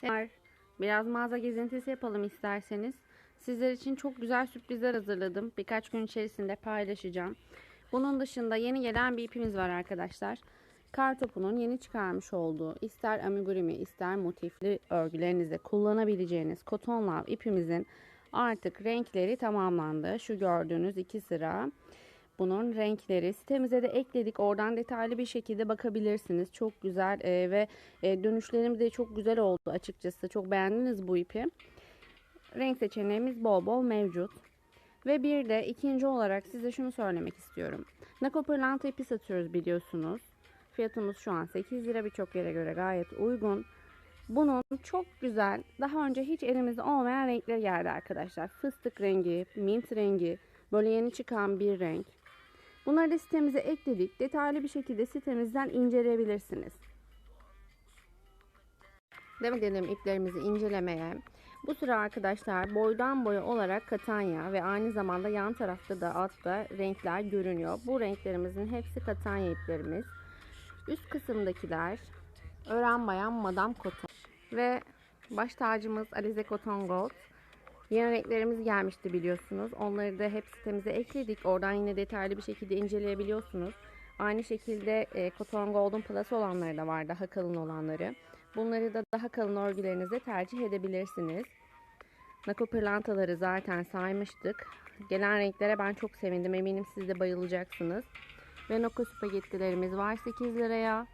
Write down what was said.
Selam. Biraz mağaza gezintisi yapalım isterseniz. Sizler için çok güzel sürprizler hazırladım. Birkaç gün içerisinde paylaşacağım. Bunun dışında yeni gelen bir ipimiz var arkadaşlar. Kartopu'nun yeni çıkarmış olduğu ister amigurumi ister motifli örgülerinizde kullanabileceğiniz Cotton Love ipimizin artık renkleri tamamlandı. Şu gördüğünüz iki sıra. Bunun renkleri sitemize de ekledik. Oradan detaylı bir şekilde bakabilirsiniz. Çok güzel e, ve e, dönüşlerim de çok güzel oldu açıkçası. Çok beğendiniz bu ipi. Renk seçeneğimiz bol bol mevcut. Ve bir de ikinci olarak size şunu söylemek istiyorum. Nako pırlanta ipi satıyoruz biliyorsunuz. Fiyatımız şu an 8 lira birçok yere göre gayet uygun. Bunun çok güzel, daha önce hiç elimizde olmayan renkleri geldi arkadaşlar. Fıstık rengi, mint rengi, böyle yeni çıkan bir renk. Bunları da sitemize ekledik. Detaylı bir şekilde sitemizden inceleyebilirsiniz. Demek edelim iplerimizi incelemeye. Bu sıra arkadaşlar boydan boya olarak katanya ve aynı zamanda yan tarafta da altta renkler görünüyor. Bu renklerimizin hepsi katanya iplerimiz. Üst kısımdakiler öğren bayan Madame Cotton ve baş tacımız Alize Cotton Gold. Yeni renklerimiz gelmişti biliyorsunuz. Onları da hep sitemize ekledik. Oradan yine detaylı bir şekilde inceleyebiliyorsunuz. Aynı şekilde e, Cotton Gold'un Plus olanları da var. Daha kalın olanları. Bunları da daha kalın örgülerinizde tercih edebilirsiniz. Nako pırlantaları zaten saymıştık. Gelen renklere ben çok sevindim. Eminim siz de bayılacaksınız. Ve Nako spagettilerimiz var 8 liraya.